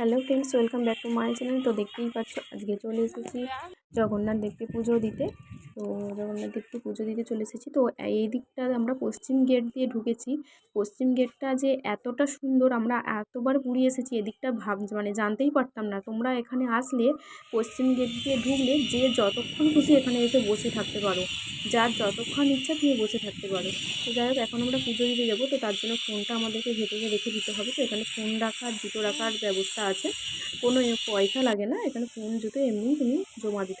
hello friends welcome back to my channel তো দেখতেই পাচ্ছ আজকে চলে এসেছি জগন্নাথ দেবকে পুজো দিতে। তো জগন্নাথ দেবকে পুজো দিতে চলে এসেছি। তো এই দিকটা আমরা পশ্চিম গেট দিয়ে ঢুকেছি। পশ্চিম গেটটা যে এতটা সুন্দর আমরা এতবার পুরী এসেছি এদিকটা ভাব মানে জানতেই পারতাম না। তোমরা এখানে আসলে পশ্চিম গেট দিয়ে ঢুকলে যে যতক্ষণ খুশি এখানে এসে বসে থাকতে পারো। যার যতক্ষণ ইচ্ছা তুমি বসে থাকতে পারো। তো যাই হোক, এখন আমরা পুজো দিতে যাব। তো তার জন্য ফোনটা আমাদেরকে ভেতরে রেখে দিতে হবে। তো এখানে ফোন রাখার, জুতো রাখার ব্যবস্থা আছে। কোনো পয়সা লাগে না। এখানে ফোন, জুতো এমনি তুমি জমা দিতে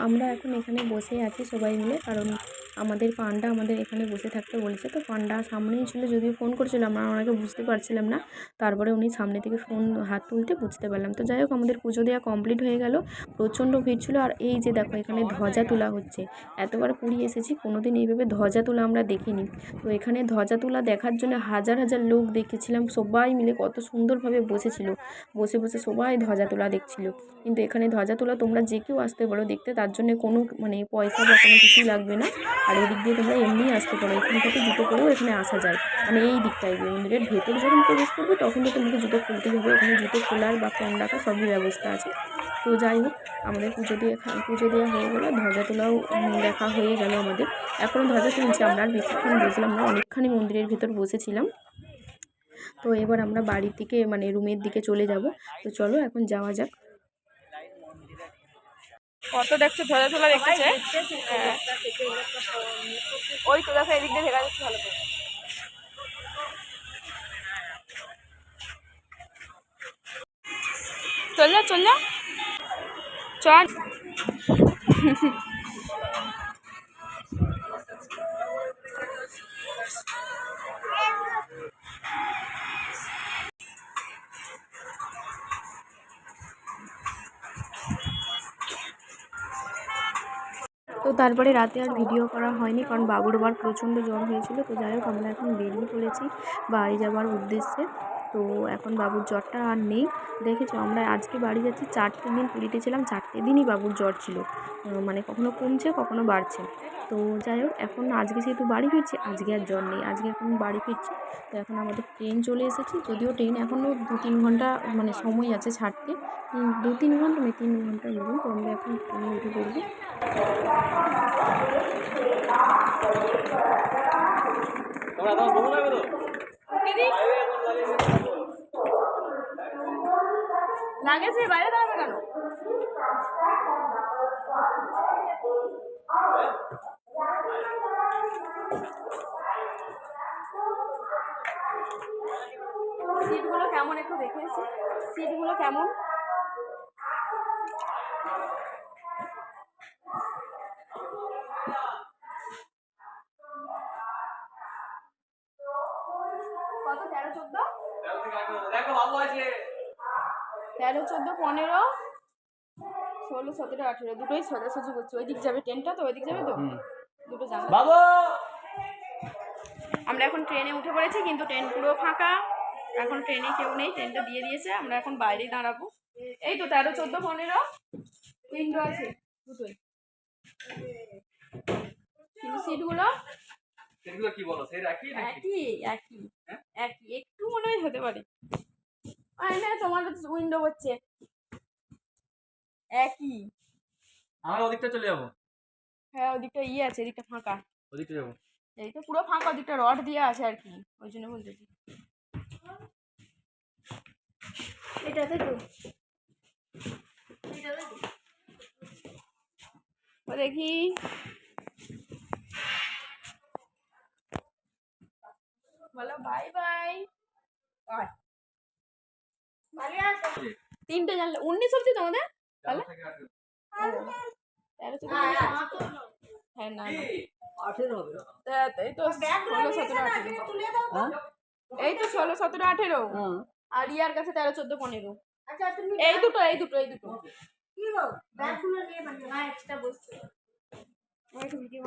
আমরা এখন এখানে বসে আছি সবাই মিলে কারণ আমাদের পান্ডা আমাদের এখানে বসে থাকতে বলেছে। তো পান্ডা সামনেই ছিল, যদিও ফোন করছিল, আমরা ওনাকে বুঝতে পারছিলাম না। তারপরে উনি সামনে থেকে ফোন হাত তুলতে বুঝতে পারলাম। তো যাই হোক, আমাদের পুজো দেওয়া কমপ্লিট হয়ে গেল। প্রচণ্ড ভিড় ছিল। আর এই যে দেখো, এখানে ধ্বজা তোলা হচ্ছে। এতবার পুরী এসেছি, কোনোদিন এইভাবে ধ্বজা তোলা আমরা দেখিনি। তো এখানে ধ্বজা তোলা দেখার জন্য হাজার হাজার লোক দেখেছিলাম। সবাই মিলে কত সুন্দরভাবে বসেছিল। বসে বসে সবাই ধ্বজা তোলা দেখছিল। কিন্তু এখানে ধ্বজা তোলা তোমরা যে কেউ আসতে পারো, দেখতে তার জন্য কোনো মানে পয়সা বা কোনো কিছুই লাগবে না। আর এদিক দিয়ে তোমরা এমনিই আসতে পারো, এখান থেকে জুতো করেও এখানে আসা যায়। মানে এই দিকটায় মন্দিরের ভেতরে যখন প্রবেশ করবে, তখন তো তোমাকে জুতো খুলতেই হবে। ওখানে জুতো খোলার বা ফোন রাখার সবই ব্যবস্থা আছে। তো যাই হোক, আমাদের পুজো দিয়ে পুজো দেওয়া হয়ে গেলো। ধ্বজা তোলাও দেখা হয়ে গেল আমাদের। এখনও ধ্বজা তুলছি, আমরা আর বেশিক্ষণ বসলাম না, অনেকখানি মন্দিরের ভেতর বসেছিলাম। তো এবার আমরা বাড়ির দিকে মানে রুমের দিকে চলে যাব। তো চলো এখন যাওয়া যাক। কত দেখছ ধরে তোলা দেখতেছে। হ্যাঁ। ওই তো দেখো, এদিক দিয়ে দেখা যাচ্ছে, ভালো করে। চল যা চল যা চল। তো তারপরে রাতে আর ভিডিও করা হয়নি কারণ বাবুর আবার প্রচণ্ড জ্বর হয়েছিল। তো যাই হোক, আমরা এখন বেরিয়ে পড়েছি বাড়ি যাওয়ার উদ্দেশ্যে। তো এখন বাবুর জ্বরটা আর নেই। দেখেছ, আমরা আজকে বাড়ি যাচ্ছি চারটে দিন পুরীতে ছিলাম। চারটে দিনই বাবুর জ্বর ছিল। মানে কখনো কমছে, কখনো বাড়ছে। তো যাই হোক এখন আজকে যেহেতু বাড়ি ফিরছি আজকে আর জ্বর নেই। আজকে এখন বাড়ি ফিরছি তো এখন আমাদের ট্রেন চলে এসেছে। যদিও ট্রেন এখনও দু তিন ঘণ্টা মানে সময় আছে ছাড়তে দু তিন ঘণ্টা মানে তিন ঘণ্টা এরকম তো আমরা এখন ট্রেনে উঠে পড়ব। লাগেছে বাইরে দাঁড়াবে কেন? সিটগুলো কেমন একটু দেখেছি সিটগুলো কেমন? কত? তেরো চোদ্দ? তেরো চোদ্দ পনেরো? ষোলো সতেরো আঠেরো। দুটোই সোজাসুজি করছে। ওই দিক যাবে ট্রেনটা তো ওই দিক যাবে তো? দুটো যাবে বাবু! আমরা এখন ট্রেনে উঠে পড়েছি কিন্তু ট্রেন পুরো ফাঁকা। এখন ট্রেনে কেউ নেই ট্রেনটা দিয়ে দিয়েছে আমরা এখন বাইরেই দাঁড়াবো। এই তো তেরো চোদ্দ পনেরো। তিনটে আছে দুটোই। সিটগুলো? সেগুলো কি বলো সেই রাখি একই একই। হ্যাঁ? একই একটু মনে হয় হতে পারে। আর না তোমার উইন্ডো হচ্ছে। একই। আমরা ওদিকটা চলে যাব। হ্যাঁ ওদিকটা ইয়ে আছে এদিকটা ফাঁকা। ওদিকটা যাব। এই তো পুরো ফাঁকা ওদিকটা রড দিয়ে আছে আর কি ওই জন্য বলতেছি। এটাতে তো ও দেখি। বলো বাই বাই তিনটে জানলে উনিশ অব্দি তোমাদের? তাহলে তেরো চোদ্দ হ্যাঁ না না। তা- এই তো ষোলো সতেরো আঠেরো। এই তো ষোলো সতেরো আঠেরো। আর ইয়ার কাছে তেরো চোদ্দ পনেরো। আচ্ছা তুমি এই দুটো এই দুটো এই দুটো। কি গো? ব্যাগগুলো নিয়ে বাড়ি এক্সট্রা বসছে। আমার একটু ভিডিও